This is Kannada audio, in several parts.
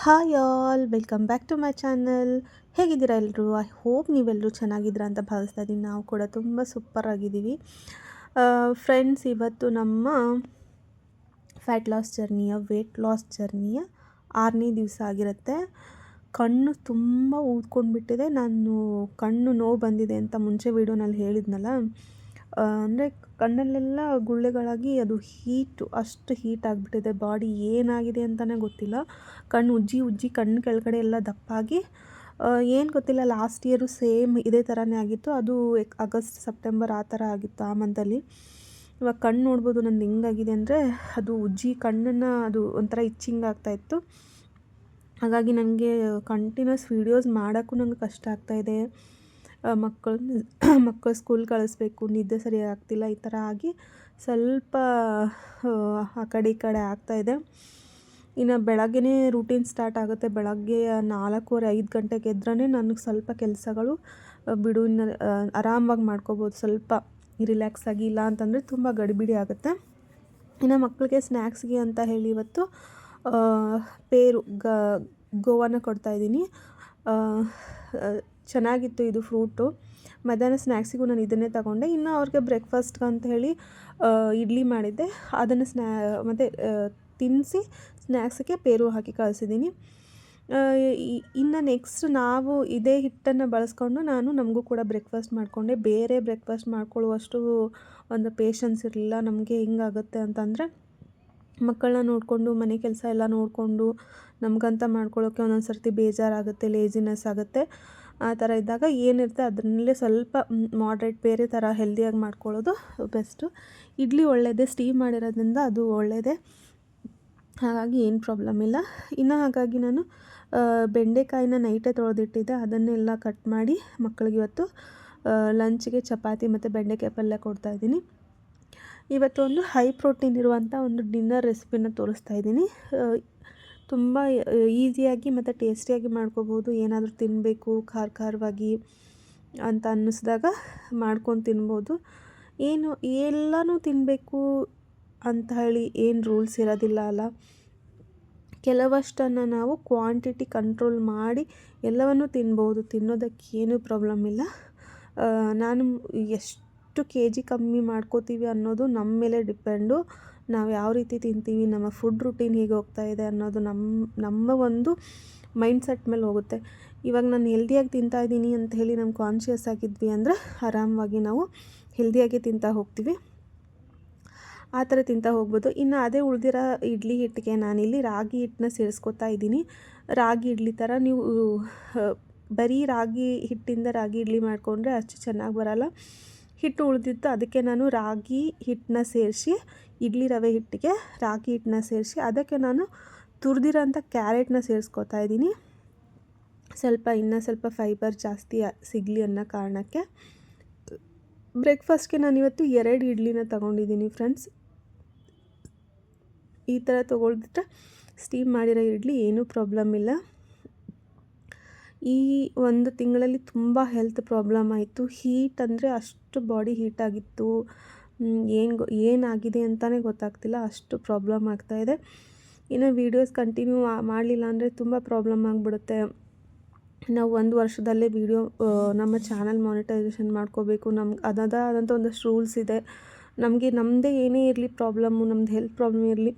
Hi all, welcome back to my channel. ಹೇಗಿದ್ದೀರಾ ಎಲ್ಲರೂ? ಐ ಹೋಪ್ ನೀವೆಲ್ಲರೂ ಚೆನ್ನಾಗಿದ್ದೀರಾ ಅಂತ ಭಾವಿಸ್ತಾ ಇದ್ದೀನಿ. ನಾವು ಕೂಡ ತುಂಬ ಸೂಪರ್ ಆಗಿದ್ದೀವಿ. ಫ್ರೆಂಡ್ಸ್ ಇವತ್ತು ನಮ್ಮ ಫ್ಯಾಟ್ ಲಾಸ್ ಜರ್ನಿಯ ವೆಯ್ಟ್ ಲಾಸ್ ಜರ್ನಿಯ ಆರನೇ ದಿವಸ ಆಗಿರುತ್ತೆ. ಕಣ್ಣು ತುಂಬ ಊದ್ಕೊಂಡ್ಬಿಟ್ಟಿದೆ. ನಾನು ಕಣ್ಣು ನೋವು ಬಂದಿದೆ ಅಂತ ಮುಂಚೆ ವೀಡಿಯೋನಲ್ಲಿ ಹೇಳಿದ್ನಲ್ಲ. ಅಂದರೆ ಕಣ್ಣಲ್ಲೆಲ್ಲ ಗುಳ್ಳೆಗಳಾಗಿ ಅದು ಹೀಟು, ಅಷ್ಟು ಹೀಟ್ ಆಗಿಬಿಟ್ಟಿದೆ. ಬಾಡಿ ಏನಾಗಿದೆ ಅಂತಲೇ ಗೊತ್ತಿಲ್ಲ. ಕಣ್ಣು ಉಜ್ಜಿ ಉಜ್ಜಿ ಕಣ್ಣು ಕೆಳಗಡೆ ಎಲ್ಲ ದಪ್ಪಾಗಿ ಏನು ಗೊತ್ತಿಲ್ಲ, ಲಾಸ್ಟ್ ಇಯರು ಸೇಮ್ ಇದೇ ಥರನೇ ಆಗಿತ್ತು. ಅದು ಆಗಸ್ಟ್, ಸೆಪ್ಟೆಂಬರ್ ಆ ಥರ ಆಗಿತ್ತು ಆ ಮಂತಲ್ಲಿ. ಇವಾಗ ಕಣ್ಣು ನೋಡ್ಬೋದು ನಂದು ಹೆಂಗಾಗಿದೆ ಅಂದರೆ ಅದು ಉಜ್ಜಿ ಕಣ್ಣನ್ನು ಅದು ಒಂಥರ ಇಚ್ಚಿಂಗ್ ಆಗ್ತಾಯಿತ್ತು ಹಾಗಾಗಿ ನನಗೆ ಕಂಟಿನ್ಯೂಸ್ ವೀಡಿಯೋಸ್ ಮಾಡೋಕ್ಕೂ ನಂಗೆ ಕಷ್ಟ ಆಗ್ತಾಯಿದೆ ಮಕ್ಕಳನ್ನ ಮಕ್ಕಳು ಸ್ಕೂಲ್ ಕಳಿಸ್ಬೇಕು, ನಿದ್ದೆ ಸರಿಯಾಗಿ ಆಗ್ತಿಲ್ಲ, ಈ ಥರ ಆಗಿ ಸ್ವಲ್ಪ, ಆ ಕಡೆ ಈ ಕಡೆ ಆಗ್ತಾಯಿದೆ ಇನ್ನು ಬೆಳಗ್ಗೆನೇ ರೂಟೀನ್ ಸ್ಟಾರ್ಟ್ ಆಗುತ್ತೆ. ಬೆಳಗ್ಗೆ ನಾಲ್ಕೂವರೆ, ಐದು ಗಂಟೆಗೆ ಎದ್ರೇ ನನಗೆ ಸ್ವಲ್ಪ ಕೆಲಸಗಳು ಬಿಡು, ಇನ್ನು ಆರಾಮಾಗಿ ಮಾಡ್ಕೋಬೋದು. ಸ್ವಲ್ಪ ರಿಲ್ಯಾಕ್ಸ್ ಆಗಿ ಇಲ್ಲ ಅಂತಂದರೆ ತುಂಬ ಗಡಿಬಿಡಿ ಆಗುತ್ತೆ. ಇನ್ನು ಮಕ್ಕಳಿಗೆ ಸ್ನ್ಯಾಕ್ಸ್ಗೆ ಅಂತ ಹೇಳಿ ಇವತ್ತು ಪೇರು ಗೋವಾನ ಕೊಡ್ತಾಯಿದ್ದೀನಿ ಚೆನ್ನಾಗಿತ್ತು ಇದು ಫ್ರೂಟು. ಮಧ್ಯಾಹ್ನ ಸ್ನ್ಯಾಕ್ಸಿಗೂ ನಾನು ಇದನ್ನೇ ತಗೊಂಡೆ. ಇನ್ನು ಅವ್ರಿಗೆ ಬ್ರೇಕ್ಫಾಸ್ಟ್ಗೆ ಅಂತ ಹೇಳಿ ಇಡ್ಲಿ ಮಾಡಿದ್ದೆ. ಅದನ್ನು ಸ್ನ್ಯಾ ಮತ್ತು ತಿನ್ನಿಸಿ ಸ್ನ್ಯಾಕ್ಸಿಗೆ ಪೇರು ಹಾಕಿ ಕಳಿಸಿದ್ದೀನಿ. ಇನ್ನು ನೆಕ್ಸ್ಟ್ ನಾವು ಇದೇ ಹಿಟ್ಟನ್ನು ಬಳಸ್ಕೊಂಡು ನಾನು ನಮಗೂ ಕೂಡ ಬ್ರೇಕ್ಫಾಸ್ಟ್ ಮಾಡಿಕೊಂಡೆ. ಬೇರೆ ಬ್ರೇಕ್ಫಾಸ್ಟ್ ಮಾಡ್ಕೊಳ್ಳುವಷ್ಟು ಒಂದು ಪೇಷನ್ಸ್ ಇರಲಿಲ್ಲ. ನಮಗೆ ಹಿಂಗಾಗುತ್ತೆ ಅಂತಂದರೆ, ಮಕ್ಕಳನ್ನ ನೋಡಿಕೊಂಡು, ಮನೆ ಕೆಲಸ ಎಲ್ಲ ನೋಡಿಕೊಂಡು, ನಮಗಂತ ಮಾಡ್ಕೊಳ್ಳೋಕ್ಕೆ ಒಂದೊಂದು ಸರ್ತಿ ಬೇಜಾರಾಗುತ್ತೆ ಲೇಜಿನೆಸ್ ಆಗುತ್ತೆ. ಆ ಥರ ಇದ್ದಾಗ ಏನಿರುತ್ತೆ ಅದರಲ್ಲೇ ಸ್ವಲ್ಪ ಮಾಡ್ರೇಟ್ ಬೇರೆ ಥರ ಹೆಲ್ದಿಯಾಗಿ ಮಾಡ್ಕೊಳ್ಳೋದು ಬೆಸ್ಟು ಇಡ್ಲಿ ಒಳ್ಳೆಯದೇ ಸ್ಟೀಮ್ ಮಾಡಿರೋದ್ರಿಂದ ಅದು ಒಳ್ಳೆಯದೇ ಹಾಗಾಗಿ ಏನು ಪ್ರಾಬ್ಲಮ್ ಇಲ್ಲ. ಇನ್ನು ಹಾಗಾಗಿ ನಾನು ಬೆಂಡೆಕಾಯಿನ ನೈಟೇ ತೊಳೆದಿಟ್ಟಿದ್ದೆ. ಅದನ್ನೆಲ್ಲ ಕಟ್ ಮಾಡಿ ಮಕ್ಕಳಿಗೆ ಇವತ್ತು ಲಂಚ್ಗೆ ಚಪಾತಿ ಮತ್ತು ಬೆಂಡೆಕಾಯಿ ಪಲ್ಯ ಕೊಡ್ತಾಯಿದ್ದೀನಿ ಇವತ್ತು ಒಂದು ಹೈ ಪ್ರೋಟೀನ್ ಇರುವಂಥ ಒಂದು ಡಿನ್ನರ್ ರೆಸಿಪಿನ ತೋರಿಸ್ತಾ ಇದ್ದೀನಿ. ತುಂಬ ಈಸಿಯಾಗಿ ಮತ್ತು ಟೇಸ್ಟಿಯಾಗಿ ಮಾಡ್ಕೋಬೋದು ಏನಾದರೂ ತಿನ್ನಬೇಕು ಖಾರ ಖಾರವಾಗಿ ಅಂತ ಅನ್ನಿಸ್ದಾಗ ಮಾಡ್ಕೊಂಡು ತಿನ್ಬೋದು. ಏನು, ಎಲ್ಲನೂ ತಿನ್ನಬೇಕು ಅಂತ ಹೇಳಿ ಏನು ರೂಲ್ಸ್ ಇರೋದಿಲ್ಲ ಅಲ್ಲ. ಕೆಲವಷ್ಟನ್ನು ನಾವು ಕ್ವಾಂಟಿಟಿ ಕಂಟ್ರೋಲ್ ಮಾಡಿ ಎಲ್ಲವನ್ನೂ ತಿನ್ಬೋದು. ತಿನ್ನೋದಕ್ಕೇನೂ ಪ್ರಾಬ್ಲಮ್ ಇಲ್ಲ. ನಾನು ಎಷ್ಟು ಕೆ ಜಿ ಕಮ್ಮಿ ಮಾಡ್ಕೋತೀವಿ ಅನ್ನೋದು ನಮ್ಮ ಮೇಲೆ ಡಿಪೆಂಡು. ನಾವು ಯಾವ ರೀತಿ ತಿಂತೀವಿ, ನಮ್ಮ ಫುಡ್ ರುಟೀನ್ ಹೀಗೆ ಹೋಗ್ತಾ ಇದೆ ಅನ್ನೋದು ನಮ್ಮ ನಮ್ಮ ಒಂದು ಮೈಂಡ್ಸೆಟ್ ಮೇಲೆ ಹೋಗುತ್ತೆ. ಇವಾಗ ನಾನು ಹೆಲ್ದಿಯಾಗಿ ತಿಂತಾ ಇದ್ದೀನಿ ಅಂತ ಹೇಳಿ ನಮ್ಮ ಕಾನ್ಷಿಯಸ್ ಆಗಿದ್ವಿ ಅಂದರೆ ಆರಾಮವಾಗಿ ನಾವು ಹೆಲ್ದಿಯಾಗಿ ತಿಂತಾ ಹೋಗ್ತೀವಿ. ಆ ಥರ ತಿಂತಾ ಹೋಗ್ಬೋದು. ಇನ್ನು ಅದೇ ಉಳಿದಿರೋ ಇಡ್ಲಿ ಹಿಟ್ಟಿಗೆ ನಾನಿಲ್ಲಿ ರಾಗಿ ಹಿಟ್ಟನ್ನ ಸೇರಿಸ್ಕೊತಾ ಇದ್ದೀನಿ. ರಾಗಿ ಇಡ್ಲಿ ಥರ ನೀವು ಬರೀ ರಾಗಿ ಹಿಟ್ಟಿಂದ ರಾಗಿ ಇಡ್ಲಿ ಮಾಡಿಕೊಂಡ್ರೆ ಅಷ್ಟು ಚೆನ್ನಾಗಿ ಬರೋಲ್ಲ. ಹಿಟ್ಟು ಉಳಿದಿತ್ತು ಅದಕ್ಕೆ ನಾನು ರಾಗಿ ಹಿಟ್ಟನ್ನ ಸೇರಿಸಿ, ಇಡ್ಲಿ ರವೆ ಹಿಟ್ಟಿಗೆ ರಾಗಿ ಹಿಟ್ಟನ್ನ ಸೇರಿಸಿ, ಅದಕ್ಕೆ ನಾನು ತುರಿದಿರೋಂಥ ಕ್ಯಾರೆಟ್ನ ಸೇರಿಸ್ಕೊತಾ ಇದ್ದೀನಿ. ಸ್ವಲ್ಪ ಇನ್ನೂ ಸ್ವಲ್ಪ ಫೈಬರ್ ಜಾಸ್ತಿ ಸಿಗಲಿ ಅನ್ನೋ ಕಾರಣಕ್ಕೆ ಬ್ರೇಕ್ಫಾಸ್ಟ್ಗೆ ನಾನಿವತ್ತು ಎರಡು ಇಡ್ಲಿನ ತೊಗೊಂಡಿದ್ದೀನಿ ಫ್ರೆಂಡ್ಸ್. ಈ ಥರ ತೊಗೊಳ್ಬಿಟ್ರೆ ಸ್ಟೀಮ್ ಮಾಡಿರೋ ಇಡ್ಲಿ ಏನೂ ಪ್ರಾಬ್ಲಮ್ ಇಲ್ಲ. ಈ ಒಂದು ತಿಂಗಳಲ್ಲಿ ತುಂಬ ಹೆಲ್ತ್ ಪ್ರಾಬ್ಲಮ್ ಆಯಿತು. ಹೀಟ್ ಅಂದರೆ ಅಷ್ಟು ಬಾಡಿ ಹೀಟ್ ಆಗಿತ್ತು. ಏನು ಏನಾಗಿದೆ ಅಂತಲೇ ಗೊತ್ತಾಗ್ತಿಲ್ಲ. ಅಷ್ಟು ಪ್ರಾಬ್ಲಮ್ ಆಗ್ತಾಯಿದೆ ಇನ್ನು ವೀಡಿಯೋಸ್ ಕಂಟಿನ್ಯೂ ಮಾಡಲಿಲ್ಲ ಅಂದರೆ ತುಂಬ ಪ್ರಾಬ್ಲಮ್ ಆಗಿಬಿಡುತ್ತೆ. ನಾವು ಒಂದು ವರ್ಷದಲ್ಲೇ ವೀಡಿಯೋ ನಮ್ಮ ಚಾನಲ್ ಮಾನಿಟೈಸೇಷನ್ ಮಾಡ್ಕೋಬೇಕು. ನಮ್ಗೆ ಅದಾದ ಆದಂಥ ಒಂದಷ್ಟು ರೂಲ್ಸ್ ಇದೆ. ನಮಗೆ ನಮ್ಮದೇ ಏನೇ ಇರಲಿ ಪ್ರಾಬ್ಲಮ್ಮು ನಮ್ಮದು ಹೆಲ್ತ್ ಪ್ರಾಬ್ಲಮ್ ಇರಲಿ,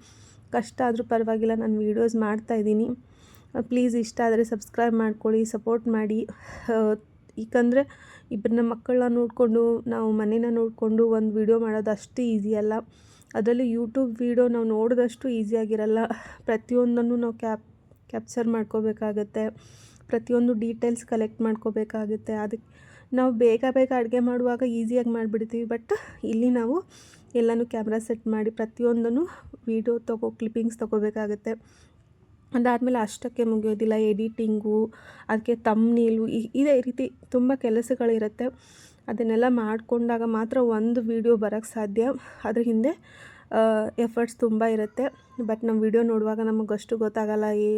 ಕಷ್ಟ ಆದರೂ ಪರವಾಗಿಲ್ಲ. ನಾನು ವೀಡಿಯೋಸ್ ಮಾಡ್ತಾಯಿದ್ದೀನಿ ಪ್ಲೀಸ್ ಇಷ್ಟ ಆದರೆ ಸಬ್ಸ್ಕ್ರೈಬ್ ಮಾಡ್ಕೊಳ್ಳಿ, ಸಪೋರ್ಟ್ ಮಾಡಿ. ಏಕೆಂದರೆ ಇಬ್ಬರನ್ನ ಮಕ್ಕಳನ್ನ ನೋಡಿಕೊಂಡು, ನಾವು ಮನೇನ ನೋಡಿಕೊಂಡು ಒಂದು ವೀಡಿಯೋ ಮಾಡೋದು ಅಷ್ಟು ಈಸಿ ಅಲ್ಲ. ಅದರಲ್ಲಿ ಯೂಟ್ಯೂಬ್ ವೀಡಿಯೋ ನಾವು ನೋಡಿದಷ್ಟು ಈಸಿಯಾಗಿರಲ್ಲ ಪ್ರತಿಯೊಂದನ್ನು ನಾವು ಕ್ಯಾಪ್ ಕ್ಯಾಪ್ಚರ್ ಮಾಡ್ಕೋಬೇಕಾಗತ್ತೆ. ಪ್ರತಿಯೊಂದು ಡೀಟೇಲ್ಸ್ ಕಲೆಕ್ಟ್ ಮಾಡ್ಕೋಬೇಕಾಗುತ್ತೆ. ಅದಕ್ಕೆ ನಾವು ಬೇಗ ಬೇಗ ಅಡುಗೆ ಮಾಡುವಾಗ ಈಸಿಯಾಗಿ ಮಾಡಿಬಿಡ್ತೀವಿ. ಬಟ್ ಇಲ್ಲಿ ನಾವು ಎಲ್ಲನೂ ಕ್ಯಾಮ್ರಾ ಸೆಟ್ ಮಾಡಿ ಪ್ರತಿಯೊಂದನ್ನು ವೀಡಿಯೋ ತಗೋ ಕ್ಲಿಪ್ಪಿಂಗ್ಸ್ ತೊಗೋಬೇಕಾಗತ್ತೆ. ಅದಾದಮೇಲೆ ಅಷ್ಟಕ್ಕೆ ಮುಗಿಯೋದಿಲ್ಲ, ಎಡಿಟಿಂಗು, ಅದಕ್ಕೆ ತಮ್ನೀಲು ಇದೇ ರೀತಿ ತುಂಬ ಕೆಲಸಗಳಿರುತ್ತೆ. ಅದನ್ನೆಲ್ಲ ಮಾಡಿಕೊಂಡಾಗ ಮಾತ್ರ ಒಂದು ವೀಡಿಯೋ ಬರೋಕ್ಕೆ ಸಾಧ್ಯ. ಅದ್ರ ಹಿಂದೆ ಎಫರ್ಟ್ಸ್ ತುಂಬ ಇರುತ್ತೆ. ಬಟ್ ನಮ್ಮ ವೀಡಿಯೋ ನೋಡುವಾಗ ನಮಗಷ್ಟು ಗೊತ್ತಾಗಲ್ಲ, ಏ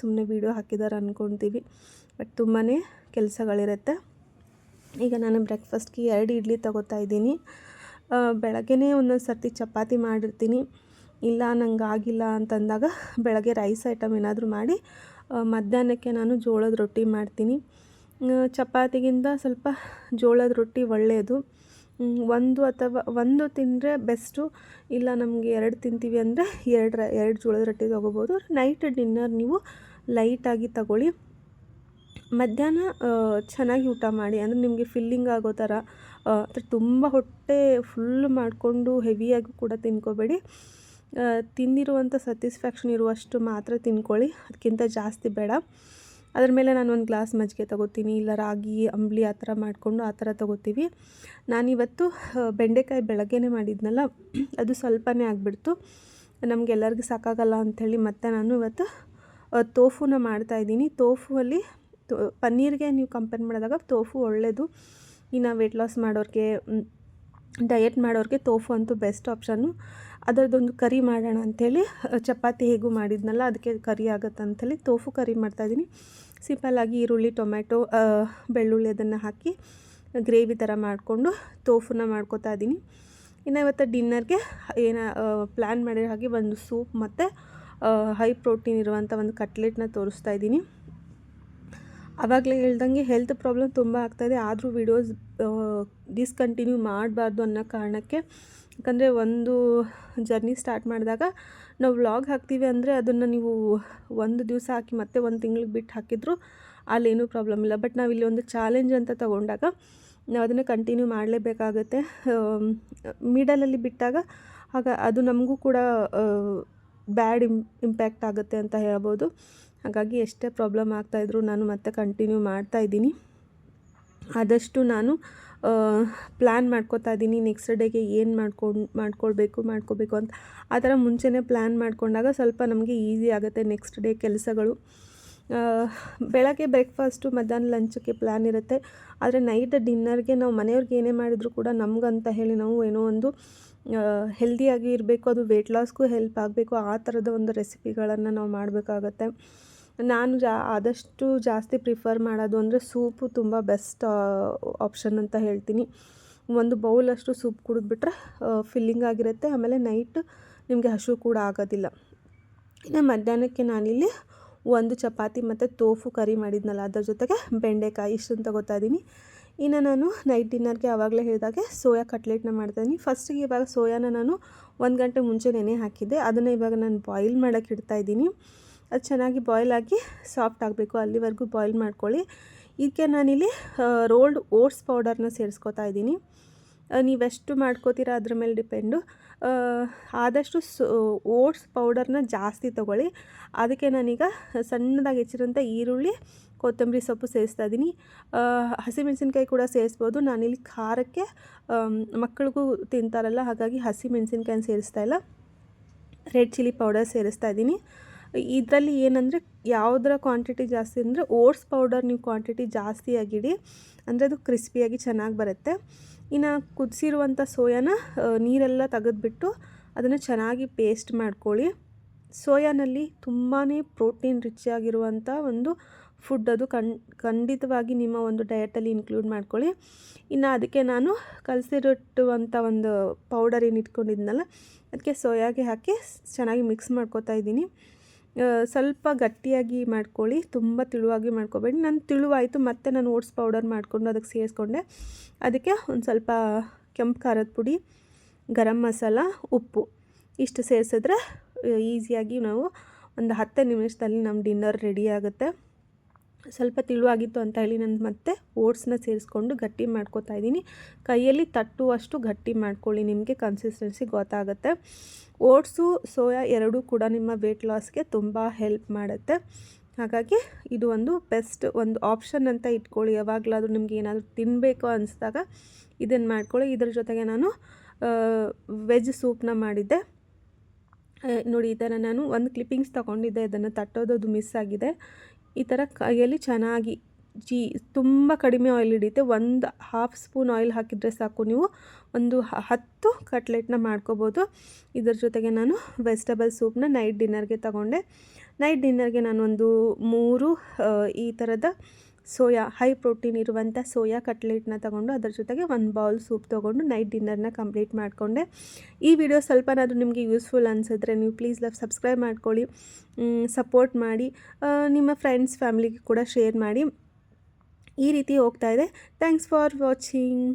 ಸುಮ್ಮನೆ ವೀಡಿಯೋ ಹಾಕಿದ್ದಾರೆ ಅಂದ್ಕೊತೀವಿ ಬಟ್ ತುಂಬಾ ಕೆಲಸಗಳಿರುತ್ತೆ. ಈಗ ನಾನು ಬ್ರೇಕ್ಫಾಸ್ಟ್ಗೆ ಎರಡು ಇಡ್ಲಿ ತಗೋತಾ ಇದ್ದೀನಿ. ಬೆಳಗ್ಗೆನೇ ಒಂದೊಂದು ಸರ್ತಿ ಚಪಾತಿ ಮಾಡಿರ್ತೀನಿ. ಇಲ್ಲ, ನಂಗೆ ಆಗಿಲ್ಲ ಅಂತಂದಾಗ ಬೆಳಗ್ಗೆ ರೈಸ್ ಐಟಮ್ ಏನಾದರೂ ಮಾಡಿ ಮಧ್ಯಾಹ್ನಕ್ಕೆ ನಾನು ಜೋಳದ ರೊಟ್ಟಿ ಮಾಡ್ತೀನಿ. ಚಪಾತಿಗಿಂತ ಸ್ವಲ್ಪ ಜೋಳದ ರೊಟ್ಟಿ ಒಳ್ಳೆಯದು ಒಂದು ಅಥವಾ ಒಂದು ತಿಂದರೆ ಬೆಸ್ಟು ಇಲ್ಲ ನಮಗೆ ಎರಡು ತಿಂತೀವಿ ಅಂದರೆ ಎರಡು ಎರಡು ಜೋಳದ ರೊಟ್ಟಿ ತೊಗೋಬೋದು. ನೈಟ್ ಡಿನ್ನರ್ ನೀವು ಲೈಟಾಗಿ ತಗೊಳ್ಳಿ. ಮಧ್ಯಾಹ್ನ ಚೆನ್ನಾಗಿ ಊಟ ಮಾಡಿ, ಅಂದರೆ ನಿಮಗೆ ಫಿಲ್ಲಿಂಗ್ ಆಗೋ ಥರ ತುಂಬ ಹೊಟ್ಟೆ ಫುಲ್ ಮಾಡಿಕೊಂಡು ಹೆವಿಯಾಗಿ ಕೂಡ ತಿನ್ಕೋಬೇಡಿ. ತಿಂದಿರುವಂಥ ಸ್ಯಾಟಿಸ್ಫ್ಯಾಕ್ಷನ್ ಇರುವಷ್ಟು ಮಾತ್ರ ತಿನ್ಕೊಳ್ಳಿ. ಅದಕ್ಕಿಂತ ಜಾಸ್ತಿ ಬೇಡ. ಅದ್ರ ಮೇಲೆ ನಾನು ಒಂದು ಗ್ಲಾಸ್ ಮಜ್ಜಿಗೆ ತಗೋತೀನಿ, ಇಲ್ಲ ರಾಗಿ, ಅಂಬ್ಲಿ ಆ ಥರ ಮಾಡಿಕೊಂಡು ಆ ಥರ ತಗೋತೀವಿ. ನಾನಿವತ್ತು ಬೆಂಡೆಕಾಯಿ ಬೆಳಗ್ಗೆನೇ ಮಾಡಿದ್ನಲ್ಲ, ಅದು ಸ್ವಲ್ಪನೇ ಆಗಿಬಿಡ್ತು. ನಮಗೆಲ್ಲರಿಗೂ ಸಾಕಾಗಲ್ಲ ಅಂಥೇಳಿ ಮತ್ತೆ ನಾನು ಇವತ್ತು ತೋಫುನ ಮಾಡ್ತಾಯಿದ್ದೀನಿ ತೋಫುವಲ್ಲಿ, ತೋ, ಪನ್ನೀರ್ಗೆ ನೀವು ಕಂಪೇರ್ ಮಾಡಿದಾಗ ತೋಫು ಒಳ್ಳೆಯದು ಇನ್ನು ವೆಯ್ಟ್ ಲಾಸ್ ಮಾಡೋರಿಗೆ ಡಯೆಟ್ ಮಾಡೋರಿಗೆ ತೋಫು ಅಂತೂ ಬೆಸ್ಟ್ ಆಪ್ಷನ್ನು ಅದರದ್ದೊಂದು ಕರಿ ಮಾಡೋಣ ಅಂಥೇಳಿ ಚಪಾತಿ ಹೇಗೂ ಮಾಡಿದ್ನಲ್ಲ ಅದಕ್ಕೆ ಕರಿ ಆಗುತ್ತೆ ಅಂಥೇಳಿ ತೋಫು ಕರಿ ಮಾಡ್ತಾಯಿದ್ದೀನಿ ಸಿಂಪಲ್ಲಾಗಿ ಈರುಳ್ಳಿ, ಟೊಮ್ಯಾಟೊ ಬೆಳ್ಳುಳ್ಳಿ ಅದನ್ನು ಹಾಕಿ ಗ್ರೇವಿ ಥರ ಮಾಡಿಕೊಂಡು ತೋಫುನ ಮಾಡ್ಕೊತಾ ಇದ್ದೀನಿ. ಇನ್ನು ಇವತ್ತು ಡಿನ್ನರ್ಗೆ ಏನು ಪ್ಲ್ಯಾನ್ ಮಾಡಿರೋ ಹಾಗೆ ಒಂದು ಸೂಪ್ ಮತ್ತು ಹೈ ಪ್ರೋಟೀನ್ ಇರುವಂಥ ಒಂದು ಕಟ್ಲೆಟ್ನ ತೋರಿಸ್ತಾ ಇದ್ದೀನಿ. ಆವಾಗಲೇ ಹೇಳ್ದಂಗೆ ಹೆಲ್ತ್ ಪ್ರಾಬ್ಲಮ್ ತುಂಬ ಆಗ್ತಾಯಿದೆ. ಆದರೂ ವಿಡಿಯೋಸ್ ಡಿಸ್ಕಂಟಿನ್ಯೂ ಮಾಡಬಾರ್ದು ಅನ್ನೋ ಕಾರಣಕ್ಕೆ. ಯಾಕಂದರೆ ಒಂದು ಜರ್ನಿ ಸ್ಟಾರ್ಟ್ ಮಾಡಿದಾಗ ನಾವು ವ್ಲಾಗ್ ಹಾಕ್ತೀವಿ ಅಂದರೆ ಅದನ್ನು ನೀವು ಒಂದು ದಿವಸ ಹಾಕಿ ಮತ್ತೆ ಒಂದು ತಿಂಗ್ಳಿಗೆ ಬಿಟ್ಟು ಹಾಕಿದ್ರು ಅಲ್ಲೇನೂ ಪ್ರಾಬ್ಲಮ್ ಇಲ್ಲ. ಬಟ್ ನಾವಿಲ್ಲಿ ಒಂದು ಚಾಲೆಂಜ್ ಅಂತ ತಗೊಂಡಾಗ ನಾವು ಅದನ್ನು ಕಂಟಿನ್ಯೂ ಮಾಡಲೇಬೇಕಾಗತ್ತೆ. ಮಿಡಲಲ್ಲಿ ಬಿಟ್ಟಾಗ ಆಗ ಅದು ನಮಗೂ ಕೂಡ ಬ್ಯಾಡ್ ಇಂಪ್ಯಾಕ್ಟ್ ಆಗುತ್ತೆ ಅಂತ ಹೇಳ್ಬೋದು. ಹಾಗಾಗಿ ಎಷ್ಟೇ ಪ್ರಾಬ್ಲಮ್ ಆಗ್ತಾಯಿದ್ರು ನಾನು ಮತ್ತೆ ಕಂಟಿನ್ಯೂ ಮಾಡ್ತಾ ಇದ್ದೀನಿ. ಆದಷ್ಟು ನಾನು ಪ್ಲ್ಯಾನ್ ಮಾಡ್ಕೋತಾ ಇದ್ದೀನಿ. ನೆಕ್ಸ್ಟ್ ಡೇಗೆ ಏನು ಮಾಡ್ಕೊಂಡು, ಮಾಡ್ಕೊಳ್ಬೇಕು ಮಾಡ್ಕೋಬೇಕು ಅಂತ. ಆ ಥರ ಮುಂಚೆನೇ ಪ್ಲ್ಯಾನ್ ಮಾಡಿಕೊಂಡಾಗ ಸ್ವಲ್ಪ ನಮಗೆ ಈಸಿ ಆಗುತ್ತೆ ನೆಕ್ಸ್ಟ್ ಡೇ ಕೆಲಸಗಳು. ಬೆಳಗ್ಗೆ ಬ್ರೇಕ್ಫಾಸ್ಟು, ಮಧ್ಯಾಹ್ನ ಲಂಚಕ್ಕೆ ಪ್ಲ್ಯಾನ್ ಇರುತ್ತೆ. ಆದರೆ ನೈಟ್ ಡಿನ್ನರ್ಗೆ ನಾವು ಮನೆಯವ್ರಿಗೆ ಏನೇ ಮಾಡಿದರೂ ಕೂಡ ನಮಗಂತ ಹೇಳಿ ನಾವು ಏನೋ ಒಂದು ಹೆಲ್ದಿಯಾಗಿ ಇರಬೇಕು, ಅದು ವೆಯ್ಟ್ ಲಾಸ್ಗೂ ಹೆಲ್ಪ್ ಆಗಬೇಕು, ಆ ಥರದ ಒಂದು ರೆಸಿಪಿಗಳನ್ನು ನಾವು ಮಾಡಬೇಕಾಗತ್ತೆ. ನಾನು ಜಾ, ಆದಷ್ಟು ಜಾಸ್ತಿ ಪ್ರಿಫರ್ ಮಾಡೋದು ಅಂದರೆ ಸೂಪು ತುಂಬ ಬೆಸ್ಟ್ ಆಪ್ಷನ್ ಅಂತ ಹೇಳ್ತೀನಿ. ಒಂದು ಬೌಲಷ್ಟು ಸೂಪ್ ಕುಡಿದ್ಬಿಟ್ರೆ ಫಿಲ್ಲಿಂಗ್ ಆಗಿರುತ್ತೆ. ಆಮೇಲೆ ನೈಟ್ ನಿಮಗೆ ಹಸಿವು ಕೂಡ ಆಗೋದಿಲ್ಲ. ಇನ್ನು ಮಧ್ಯಾಹ್ನಕ್ಕೆ ನಾನಿಲ್ಲಿ ಒಂದು ಚಪಾತಿ ಮತ್ತು ತೋಫು ಕರಿ ಮಾಡಿದ್ನಲ್ಲ, ಅದರ ಜೊತೆಗೆ ಬೆಂಡೆಕಾಯಿ, ಇಷ್ಟನ್ನು ತಗೋತಾ ಇದ್ದೀನಿ. ಇನ್ನು ನಾನು ನೈಟ್ ಡಿನ್ನರ್ಗೆ ಆವಾಗಲೇ ಹೇಳಿದಾಗೆ ಸೋಯಾ ಕಟ್ಲೆಟ್ನ ಮಾಡ್ತಾಯಿದ್ದೀನಿ ಫಸ್ಟಿಗೆ ಇವಾಗ ಸೋಯಾನ ನಾನು ಒಂದು ಗಂಟೆ ಮುಂಚೆ ನೆನೆ ಹಾಕಿದ್ದೆ. ಅದನ್ನು ಇವಾಗ ನಾನು ಬಾಯ್ಲ್ ಮಾಡೋಕ್ಕೆ ಇಡ್ತಾ ಇದ್ದೀನಿ. ಅದು ಚೆನ್ನಾಗಿ ಬಾಯ್ಲ್ ಆಗಿ ಸಾಫ್ಟ್ ಆಗಬೇಕು. ಅಲ್ಲಿವರೆಗೂ ಬಾಯ್ಲ್ ಮಾಡ್ಕೊಳ್ಳಿ. ಇದಕ್ಕೆ ನಾನಿಲ್ಲಿ ರೋಲ್ಡ್ ಓಟ್ಸ್ ಪೌಡರ್ನ ಸೇರಿಸ್ಕೊತಾ ಇದ್ದೀನಿ. ನೀವೆಷ್ಟು ಮಾಡ್ಕೋತೀರಾ ಅದ್ರ ಮೇಲೆ ಡಿಪೆಂಡು ಆದಷ್ಟು ಸೊ ಓಟ್ಸ್ ಪೌಡರ್ನ ಜಾಸ್ತಿ ತೊಗೊಳ್ಳಿ. ಅದಕ್ಕೆ ನಾನೀಗ ಸಣ್ಣದಾಗಿ ಹೆಚ್ಚಿರೋಂಥ ಈರುಳ್ಳಿ, ಕೊತ್ತಂಬರಿ ಸೊಪ್ಪು ಸೇರಿಸ್ತಾ ಇದ್ದೀನಿ. ಹಸಿ ಹಸಿಮೆಣಸಿನ್ಕಾಯಿ ಕೂಡ ಸೇರಿಸ್ಬೋದು. ನಾನಿಲ್ಲಿ ಖಾರಕ್ಕೆ ಮಕ್ಕಳಿಗೂ ತಿಂತಾರಲ್ಲ, ಹಾಗಾಗಿ ಹಸಿ ಮೆಣಸಿನ್ಕಾಯಿನ ಸೇರಿಸ್ತಾ ಇಲ್ಲ. ರೆಡ್ ಚಿಲ್ಲಿ ಪೌಡರ್ ಸೇರಿಸ್ತಾ ಇದ್ದೀನಿ. ಇದರಲ್ಲಿ ಏನಂದರೆ ಯಾವುದರ ಕ್ವಾಂಟಿಟಿ ಜಾಸ್ತಿ ಅಂದರೆ ಓಟ್ಸ್ ಪೌಡರ್ ನೀವು ಕ್ವಾಂಟಿಟಿ ಜಾಸ್ತಿ ಆಗಿಡಿ, ಅಂದರೆ ಅದು ಕ್ರಿಸ್ಪಿಯಾಗಿ ಚೆನ್ನಾಗಿ ಬರುತ್ತೆ. ಇನ್ನು ಕುದಿಸಿರುವಂಥ ಸೋಯಾನ ನೀರೆಲ್ಲ ತೆಗೆದುಬಿಟ್ಟು ಅದನ್ನು ಚೆನ್ನಾಗಿ ಪೇಸ್ಟ್ ಮಾಡ್ಕೊಳ್ಳಿ. ಸೋಯಾನಲ್ಲಿ ತುಂಬಾ ಪ್ರೋಟೀನ್ ರಿಚ್ ಆಗಿರುವಂಥ ಒಂದು ಫುಡ್ ಅದು ಕಣ್ ಖಂಡಿತವಾಗಿ ನಿಮ್ಮ ಒಂದು ಡಯಟಲ್ಲಿ ಇನ್ಕ್ಲೂಡ್ ಮಾಡ್ಕೊಳ್ಳಿ. ಇನ್ನು ಅದಕ್ಕೆ ನಾನು ಕಲಸಿರಿಟ್ಟುವಂಥ ಒಂದು ಪೌಡರ್ ಏನು ಇಟ್ಕೊಂಡಿದ್ನಲ್ಲ ಅದಕ್ಕೆ ಸೋಯಾಗೆ ಹಾಕಿ ಚೆನ್ನಾಗಿ ಮಿಕ್ಸ್ ಮಾಡ್ಕೊತಾ ಇದ್ದೀನಿ. ಸ್ವಲ್ಪ ಗಟ್ಟಿಯಾಗಿ ಮಾಡ್ಕೊಳ್ಳಿ, ತುಂಬ ತಿಳುವಾಗಿ ಮಾಡ್ಕೋಬೇಡಿ. ನಾನು ತಿಳುವಾಯಿತು, ಮತ್ತೆ ನಾನು ಓಟ್ಸ್ ಪೌಡರ್ ಮಾಡಿಕೊಂಡು ಅದಕ್ಕೆ ಸೇರಿಸ್ಕೊಂಡೆ. ಅದಕ್ಕೆ ಒಂದು ಸ್ವಲ್ಪ ಕೆಂಪು ಖಾರದ ಪುಡಿ, ಗರಂ ಮಸಾಲ, ಉಪ್ಪು ಇಷ್ಟು ಸೇರಿಸಿದ್ರೆ ಈಸಿಯಾಗಿ ನಾವು ಒಂದು ಹತ್ತು ನಿಮಿಷದಲ್ಲಿ ನಮ್ಮ ಡಿನ್ನರ್ ರೆಡಿ ಆಗುತ್ತೆ. ಸ್ವಲ್ಪ ತಿಳುವಾಗಿತ್ತು ಅಂತ ಹೇಳಿ ನಾನು ಮತ್ತೆ ಓಟ್ಸ್ನ ಸೇರಿಸ್ಕೊಂಡು ಗಟ್ಟಿ ಮಾಡ್ಕೋತಾ ಇದ್ದೀನಿ. ಕೈಯಲ್ಲಿ ತಟ್ಟುವಷ್ಟು ಗಟ್ಟಿ ಮಾಡ್ಕೊಳ್ಳಿ, ನಿಮಗೆ ಕನ್ಸಿಸ್ಟೆನ್ಸಿ ಗೊತ್ತಾಗುತ್ತೆ. ಓಟ್ಸು ಸೋಯಾ ಎರಡೂ ಕೂಡ ನಿಮ್ಮ ವೆಯ್ಟ್ ಲಾಸ್ಗೆ ತುಂಬ ಹೆಲ್ಪ್ ಮಾಡುತ್ತೆ. ಹಾಗಾಗಿ ಇದು ಒಂದು ಬೆಸ್ಟ್ ಒಂದು ಆಪ್ಷನ್ ಅಂತ ಇಟ್ಕೊಳ್ಳಿ. ಯಾವಾಗಲಾದರೂ ನಿಮ್ಗೆ ಏನಾದರೂ ತಿನ್ನಬೇಕು ಅನಿಸಿದಾಗ ಇದನ್ನು ಮಾಡ್ಕೊಳ್ಳಿ. ಇದ್ರ ಜೊತೆಗೆ ನಾನು ವೆಜ್ ಸೂಪ್ನ ಮಾಡಿದ್ದೆ. ನೋಡಿ ಈ ಥರ ನಾನು ಒಂದು ಕ್ಲಿಪ್ಪಿಂಗ್ಸ್ ತೊಗೊಂಡಿದ್ದೆ. ಇದನ್ನು ತಟ್ಟೋದದು ಮಿಸ್ ಆಗಿದೆ. ಈ ಥರ ಕೈಯಲ್ಲಿ ಚೆನ್ನಾಗಿ ಜೀ ತುಂಬ ಕಡಿಮೆ ಆಯಿಲ್ ಹಿಡಿಯುತ್ತೆ. ಒಂದು ಹಾಫ್ ಸ್ಪೂನ್ ಆಯಿಲ್ ಹಾಕಿದರೆ ಸಾಕು ನೀವು. ಒಂದು ಹತ್ತು ಕಟ್ಲೆಟ್ನ ಮಾಡ್ಕೋಬೋದು. ಇದರ ಜೊತೆಗೆ ನಾನು ವೆಜಿಟೇಬಲ್ ಸೂಪ್ನ ನೈಟ್ ಡಿನ್ನರ್ಗೆ ತಗೊಂಡೆ. ನೈಟ್ ಡಿನ್ನರ್ಗೆ ನಾನೊಂದು ಮೂರು ಈ ಥರದ ಸೋಯಾ, ಹೈ ಪ್ರೋಟೀನ್ ಇರುವಂಥ ಸೋಯಾ ಕಟ್ಲೆಟ್ನ ತಗೊಂಡು ಅದರ ಜೊತೆಗೆ ಒಂದು ಬೌಲ್ ಸೂಪ್ ತೊಗೊಂಡು ನೈಟ್ ಡಿನ್ನರ್ನ ಕಂಪ್ಲೀಟ್ ಮಾಡಿಕೊಂಡೆ. ಈ ವಿಡಿಯೋ ಸ್ವಲ್ಪನಾದರೂ ನಿಮಗೆ ಯೂಸ್ಫುಲ್ ಅನಿಸಿದ್ರೆ ನೀವು ಪ್ಲೀಸ್ ಲವ್, ಸಬ್ಸ್ಕ್ರೈಬ್ ಮಾಡ್ಕೊಳ್ಳಿ ಸಪೋರ್ಟ್ ಮಾಡಿ ನಿಮ್ಮ ಫ್ರೆಂಡ್ಸ್, ಫ್ಯಾಮಿಲಿಗೆ ಕೂಡ ಶೇರ್ ಮಾಡಿ. ಈ ರೀತಿ ಹೋಗ್ತಾ ಇದೆ. Thanks for watching.